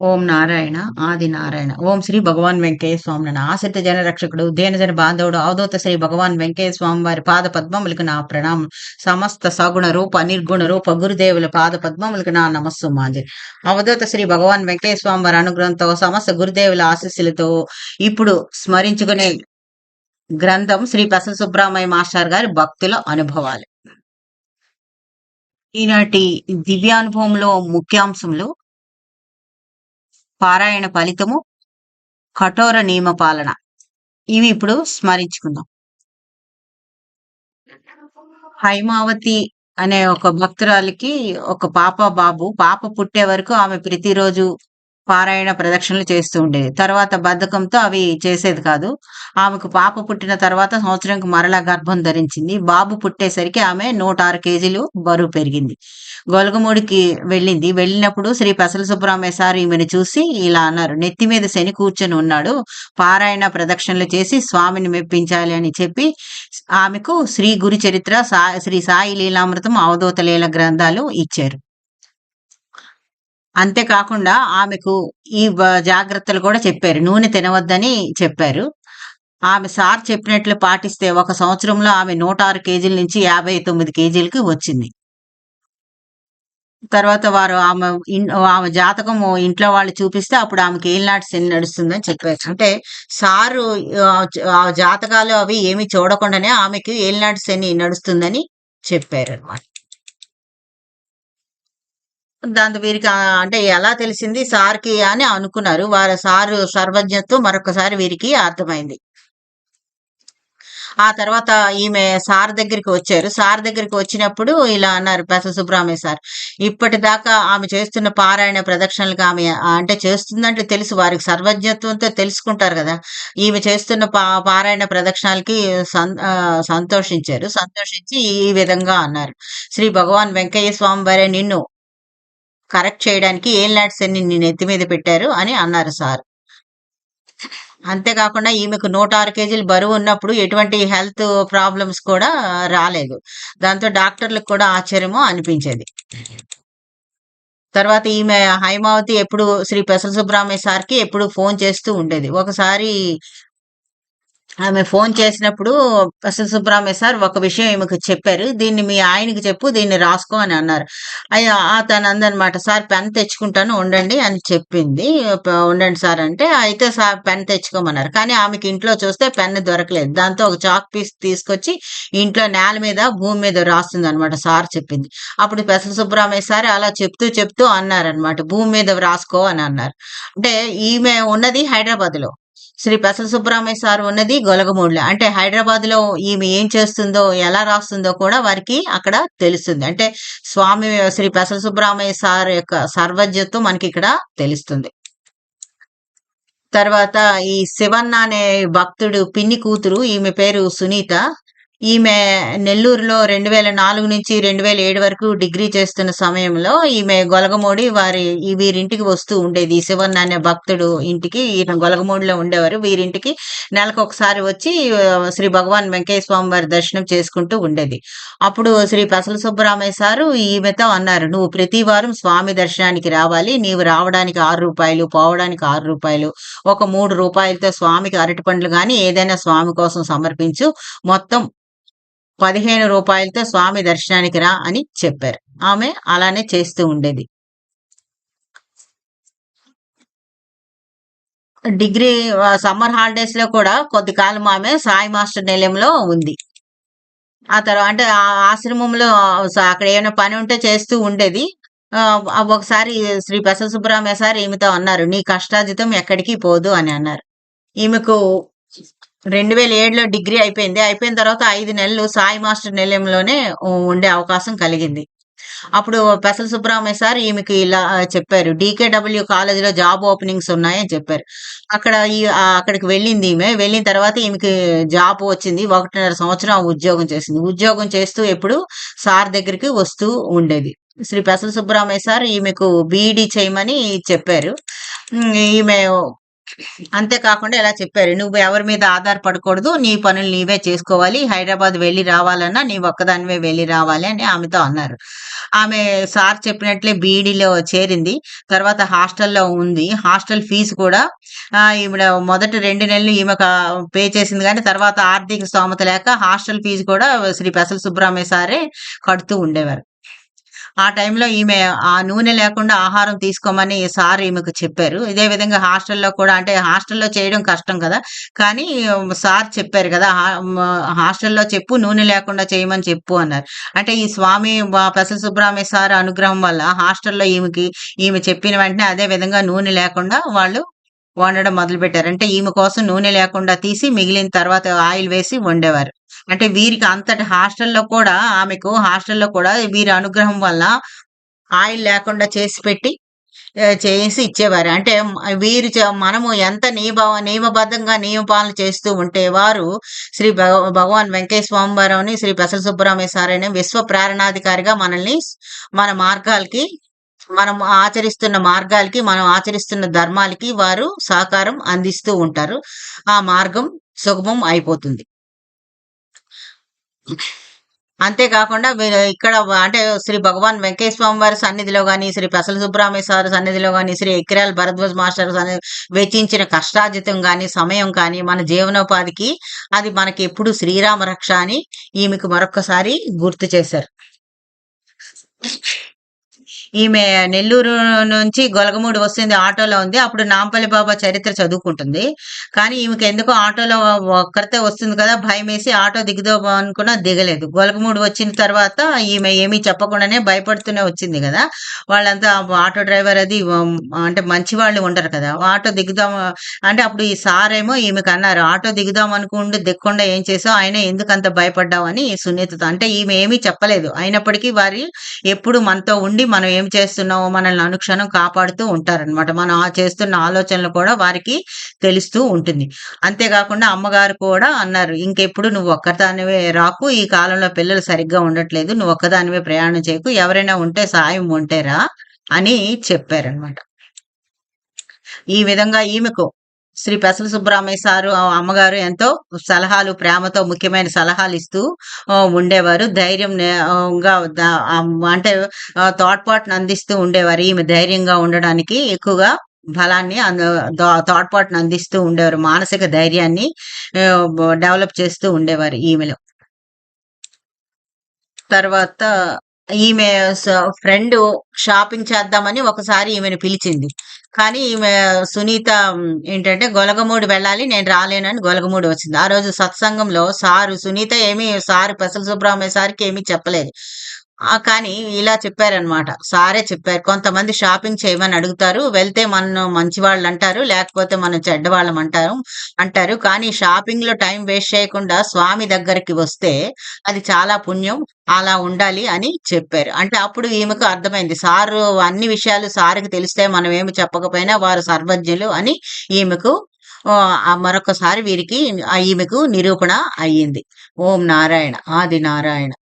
ఓం నారాయణ ఆది నారాయణ. ఓం శ్రీ భగవాన్ వెంకయ్య స్వామి ఆసక్త జన రక్షకుడు దేనజన బాంధవుడు అవధూత శ్రీ భగవాన్ వెంకయ్య స్వామి వారి పాద పద్మములకు నా ప్రణామం. సమస్త సగుణ రూప నిర్గుణ రూప గురుదేవుల పాద పద్మములకు నా నమస్సు మాంజలి అవధూత శ్రీ భగవాన్ వెంకయ్య స్వామి వారి అనుగ్రహంతో సమస్త గురుదేవుల ఆశీస్సులతో ఇప్పుడు స్మరించుకునే గ్రంథం శ్రీ ప్రసన్న సుబ్రహ్మణ్య మాస్టర్ గారి భక్తుల అనుభవాలు. ఈనాటి దివ్యానుభవంలో ముఖ్యాంశంలో పారాయణ ఫలితము కఠోర నియమ పాలన. ఇవి ఇప్పుడు స్మరించుకుందాం. హైమావతి అనే ఒక భక్తురాలికి ఒక పాప బాబు పాప పుట్టే వరకు ఆమె ప్రతిరోజు పారాయణ ప్రదక్షిణలు చేస్తూ ఉండేది. తర్వాత బద్ధకంతో అవి చేసేది కాదు. ఆమెకు పాప పుట్టిన తర్వాత సంవత్సరంకి మరలా గర్భం ధరించింది. బాబు పుట్టేసరికి ఆమె నూట ఆరు కేజీలు బరువు పెరిగింది. గొలగమూడికి వెళ్ళింది. వెళ్ళినప్పుడు శ్రీ పెసల సుబ్రహ్మణ్య సార్ ఈమెను చూసి ఇలా అన్నారు. నెత్తి మీద శని కూర్చొని ఉన్నాడు. పారాయణ ప్రదక్షిణలు చేసి స్వామిని మెప్పించాలి అని చెప్పి ఆమెకు శ్రీ గురు చరిత్ర సా శ్రీ సాయి లీలామృతం అవధూత లీల గ్రంథాలు ఇచ్చారు. అంతేకాకుండా ఆమెకు ఈ జాగ్రత్తలు కూడా చెప్పారు. నూనె తినవద్దని చెప్పారు. ఆమె సార్ చెప్పినట్లు పాటిస్తే ఒక సంవత్సరంలో ఆమె నూట ఆరు కేజీల నుంచి యాభై తొమ్మిది కేజీలకి వచ్చింది. తర్వాత వారు ఆమె ఆమె జాతకం ఇంట్లో వాళ్ళు చూపిస్తే అప్పుడు ఆమెకి ఏలినాటి శని నడుస్తుందని చెప్పారు. అంటే సారు ఆ, ఆ జాతకాలు అవి ఏమి చూడకుండానే ఆమెకి ఏలినాటి శని నడుస్తుందని చెప్పారు అనమాట దాంతో వీరికి అంటే ఎలా తెలిసింది? సార్కి అని అనుకున్నారు. వారి సార్ సర్వజ్ఞత్వం మరొకసారి వీరికి అర్థమైంది. ఆ తర్వాత ఈమె సార్ దగ్గరికి వచ్చారు. సార్ దగ్గరికి వచ్చినప్పుడు ఇలా అన్నారు పెస సుబ్రహ్మణ్య సార్. ఇప్పటిదాకా ఆమె చేస్తున్న పారాయణ ప్రదక్షిణలకు ఆమె అంటే చేస్తుందంటే తెలుసు. వారికి సర్వజ్ఞత్వంతో తెలుసుకుంటారు కదా. ఈమె చేస్తున్న పా పారాయణ ప్రదక్షిణాలకి సంతోషించారు. సంతోషించి ఈ విధంగా అన్నారు. శ్రీ భగవాన్ వెంకయ్య స్వామి వారే నిన్ను కరెక్ట్ చేయడానికి ఏం లాడ్స్ అన్ని నేను ఎత్తి మీద పెట్టారు అని అన్నారు సార్. అంతేకాకుండా ఈమెకు నూట ఆరు కేజీలు బరువు ఉన్నప్పుడు ఎటువంటి హెల్త్ ప్రాబ్లమ్స్ కూడా రాలేదు. దాంతో డాక్టర్లకు కూడా ఆశ్చర్యము అనిపించేది. తర్వాత ఈమె హైమావతి ఎప్పుడు శ్రీ పెసల సుబ్రహ్మణ్య సార్కి ఎప్పుడు ఫోన్ చేస్తూ ఉండేది. ఒకసారి ఆమె ఫోన్ చేసినప్పుడు పెసల సుబ్రహ్మణ్య సార్ ఒక విషయం ఈమెకు చెప్పారు. దీన్ని మీ ఆయనకి చెప్పు దీన్ని రాసుకో అని అన్నారు. అయ్యా తను అందనమాట సార్ పెన్ తెచ్చుకుంటాను ఉండండి అని చెప్పింది. ఉండండి సార్ అంటే అయితే సార్ పెన్ తెచ్చుకోమన్నారు. కానీ ఆమెకి ఇంట్లో చూస్తే పెన్ దొరకలేదు. దాంతో ఒక చాక్ పీస్ తీసుకొచ్చి ఇంట్లో నేల మీద భూమి మీద రాస్తుంది అనమాట సార్ చెప్పింది. అప్పుడు పెసల సుబ్రహ్మణ్య సార్ అలా చెప్తూ చెప్తూ అన్నారనమాట భూమి మీద రాసుకో అని అన్నారు. అంటే ఈమె ఉన్నది హైదరాబాద్లో శ్రీ పెసల సుబ్రహ్మణ్య సార్ ఉన్నది గొలగమూడిలో. అంటే హైదరాబాద్లో ఈమె ఏం చేస్తుందో ఎలా రాస్తుందో కూడా వారికి అక్కడ తెలుస్తుంది. అంటే స్వామి శ్రీ పెసల సుబ్రహ్మణ్య సార్ యొక్క సర్వజ్ఞత్వం మనకి ఇక్కడ తెలుస్తుంది. తర్వాత ఈ శివన్న అనే భక్తుడు పిన్ని కూతురు ఈమె పేరు సునీత. ఈమె నెల్లూరులో రెండు వేల నాలుగు నుంచి రెండు వేల ఏడు వరకు డిగ్రీ చేస్తున్న సమయంలో ఈమె గొలగమూడి వారి వీరింటికి వస్తూ ఉండేది. శివన్న అనే భక్తుడు ఇంటికి ఈయన గొలగమూడిలో ఉండేవారు. వీరింటికి నెలకు ఒకసారి వచ్చి శ్రీ భగవాన్ వెంకయ్య స్వామి వారి దర్శనం చేసుకుంటూ ఉండేది. అప్పుడు శ్రీ పెసల సుబ్బరామయ్య సారు ఈమెతో అన్నారు నువ్వు ప్రతి వారం స్వామి దర్శనానికి రావాలి. నీవు రావడానికి ఆరు రూపాయలు పోవడానికి ఆరు రూపాయలు ఒక మూడు రూపాయలతో స్వామికి అరటి పండ్లు కానీ ఏదైనా స్వామి కోసం సమర్పించు. మొత్తం పదిహేను రూపాయలతో స్వామి దర్శనానికి రా అని చెప్పారు. ఆమె అలానే చేస్తూ ఉండేది. డిగ్రీ సమ్మర్ హాలిడేస్లో కూడా కొద్ది కాలం ఆమె సాయి మాస్టర్ నిలయంలో ఉంది. ఆ తర్వాత అంటే ఆ ఆశ్రమంలో అక్కడ ఏమైనా పని ఉంటే చేస్తూ ఉండేది. ఒకసారి శ్రీ ప్రసన్న సుబ్రహ్మణ్య సార్ ఈమెతో అన్నారు నీ కష్టాజితం ఎక్కడికి పోదు అని అన్నారు. ఈమెకు రెండు వేల ఏడులో డిగ్రీ అయిపోయింది. అయిపోయిన తర్వాత ఐదు నెలలు సాయి మాస్టర్ నిలయంలోనే ఉండే అవకాశం కలిగింది. అప్పుడు పెసల సుబ్రహ్మణ్య సార్ ఈమెకి ఇలా ఆ, చెప్పారు. డీకేడబ్ల్యూ కాలేజీలో జాబ్ ఓపెనింగ్స్ ఉన్నాయని చెప్పారు. అక్కడ ఈ అక్కడికి వెళ్ళింది ఈమె. వెళ్ళిన తర్వాత ఈమెకి జాబ్ వచ్చింది. ఒకటిన్నర సంవత్సరం ఉద్యోగం చేసింది. ఉద్యోగం చేస్తూ ఎప్పుడు సార్ దగ్గరికి వస్తూ ఉండేది. శ్రీ పెసల సుబ్రహ్మణ్య సార్ ఈమెకు బీఈడి చేయమని చెప్పారు. ఈమె అంతేకాకుండా ఇలా చెప్పారు నువ్వు ఎవరి మీద ఆధారపడకూడదు నీ పనులు నీవే చేసుకోవాలి హైదరాబాద్ వెళ్ళి రావాలన్నా నీ ఒక్కదానివే వెళ్ళి రావాలి అని ఆమెతో అన్నారు. ఆమె సార్ చెప్పినట్లే బీఈడిలో చేరింది తర్వాత హాస్టల్లో ఉంది హాస్టల్ ఫీజు కూడా ఈవిడ మొదటి రెండు నెలలు ఈమె పే చేసింది కానీ తర్వాత ఆర్థిక స్తోమత లేక హాస్టల్ ఫీజు కూడా శ్రీ పెసల సుబ్రహ్మణ్య సారే కడుతూ ఉండేవారు. ఆ టైంలో ఈమె ఆ నూనె లేకుండా ఆహారం తీసుకోమని సార్ ఈమెకు చెప్పారు. ఇదే విధంగా హాస్టల్లో కూడా అంటే హాస్టల్లో చేయడం కష్టం కదా. కానీ సార్ చెప్పారు కదా హాస్టల్లో చెప్పు నూనె లేకుండా చేయమని చెప్పు అన్నారు. అంటే ఈ స్వామి పెస సుబ్రహ్మణ్య సార్ అనుగ్రహం వల్ల హాస్టల్లో ఈమెకి ఈమె చెప్పిన వెంటనే అదే విధంగా నూనె లేకుండా వాళ్ళు వండడం మొదలు పెట్టారు అంటే ఈమె కోసం నూనె లేకుండా తీసి మిగిలిన తర్వాత ఆయిల్ వేసి వండేవారు. అంటే వీరికి అంతటి హాస్టల్లో కూడా ఆమెకు హాస్టల్లో కూడా వీరి అనుగ్రహం వల్ల ఆయిల్ లేకుండా చేసి పెట్టి చేసి ఇచ్చేవారు. అంటే వీరు మనము ఎంత నియమ నియమబద్ధంగా నియమపాలన చేస్తూ ఉంటే వారు శ్రీ భగ- భగవాన్ వెంకయ్య స్వామి శ్రీ పెసల సుబ్బరామయ్య సార్ విశ్వ ప్రేరణాధికారిగా మనల్ని మన మార్గాలకి మనం ఆచరిస్తున్న మార్గాలకి మనం ఆచరిస్తున్న ధర్మాలకి వారు సహకారం అందిస్తూ ఉంటారు. ఆ మార్గం సుగమం అయిపోతుంది. అంతేకాకుండా వీరు ఇక్కడ అంటే శ్రీ భగవాన్ వెంకటేశ్వర స్వామి వారి సన్నిధిలో కానీ శ్రీ పెసల సుబ్రహ్మణ్య సన్నిధిలో కానీ శ్రీ ఎక్కిరాల భరద్వాజ్ మాస్టర్ వెచ్చించిన కష్టాజితం కానీ సమయం కానీ మన జీవనోపాధికి అది మనకి ఎప్పుడు శ్రీరామ రక్ష అని ఈమెకు మరొకసారి గుర్తు చేశారు. ఈమె నెల్లూరు నుంచి గొలగమూడి వస్తుంది ఆటోలో ఉంది. అప్పుడు నాంపల్లి బాబా చరిత్ర చదువుకుంటుంది. కానీ ఈమెకి ఎందుకో ఆటోలో ఒక్కరితే వస్తుంది కదా భయం వేసి ఆటో దిగుదో అనుకున్నా దిగలేదు. గొలగమూడి వచ్చిన తర్వాత ఈమె ఏమీ చెప్పకుండానే భయపడుతూనే వచ్చింది కదా. వాళ్ళంతా ఆటో డ్రైవర్ అది అంటే మంచి వాళ్ళు ఉండరు కదా. ఆటో దిగుదాం అంటే అప్పుడు ఈ సార్ ఏమో ఈమెకు అన్నారు ఆటో దిగుదాం అనుకుంటూ దిక్కుండా ఏం చేసావు? ఆయన ఎందుకు అంత భయపడ్డావు? అని సున్నితతో అంటే ఈమె ఏమీ చెప్పలేదు. అయినప్పటికీ వారి ఎప్పుడు మనతో ఉండి మనం ఏం చేస్తున్నామో మనల్ని అనుక్షణం కాపాడుతూ ఉంటారన్నమాట. మనం ఆ చేస్తున్న ఆలోచనలు కూడా వారికి తెలుస్తూ ఉంటుంది. అంతేకాకుండా అమ్మగారు కూడా అన్నారు ఇంకెప్పుడు నువ్వు ఒక్కదానివే రాకు ఈ కాలంలో పిల్లలు సరిగ్గా ఉండట్లేదు నువ్వు ఒక్కదానివే ప్రయాణం చేయకు ఎవరైనా ఉంటే సాయం ఉంటే రా అని చెప్పారనమాట ఈ విధంగా ఈమెకు శ్రీ పెసల సుబ్రహ్మణ్య సారు ఆ అమ్మగారు ఎంతో సలహాలు ప్రేమతో ముఖ్యమైన సలహాలు ఇస్తూ ఉండేవారు. ధైర్యం అంటే తోడ్పాటును అందిస్తూ ఉండేవారు. ఈమె ధైర్యంగా ఉండడానికి ఎక్కువగా బలాన్ని అంద- తోడ్పాటును అందిస్తూ ఉండేవారు. మానసిక ధైర్యాన్ని డెవలప్ చేస్తూ ఉండేవారు ఈమెలో. తర్వాత ఈమె ఫ్రెండ్ షాపింగ్ చేద్దామని ఒకసారి ఈమెను పిలిచింది. కానీ ఈమె సునీత ఏంటంటే గొలగమూడి వెళ్ళాలి నేను రాలేనని గొలగమూడి వచ్చింది. ఆ రోజు సత్సంగంలో సారు సునీత ఏమి సారు పెసల సుబ్రహ్మణ్య సార్కి ఏమీ చెప్పలేదు. కానీ ఇలా చెప్పారనమాట సారే చెప్పారు. కొంతమంది షాపింగ్ చేయమని అడుగుతారు. వెళ్తే మనం మంచి వాళ్ళు అంటారు లేకపోతే మనం చెడ్డవాళ్ళం అంటారు అంటారు. కానీ షాపింగ్లో టైం వేస్ట్ చేయకుండా స్వామి దగ్గరికి వస్తే అది చాలా పుణ్యం అలా ఉండాలి అని చెప్పారు. అంటే అప్పుడు ఈమెకు అర్థమైంది. సారు అన్ని విషయాలు సార్కి తెలిస్తే మనం ఏమి చెప్పకపోయినా వారు సర్వజ్ఞులు అని ఈమెకు మరొకసారి వీరికి ఈమెకు నిరూపణ అయ్యింది. ఓం నారాయణ. ఆది నారాయణ.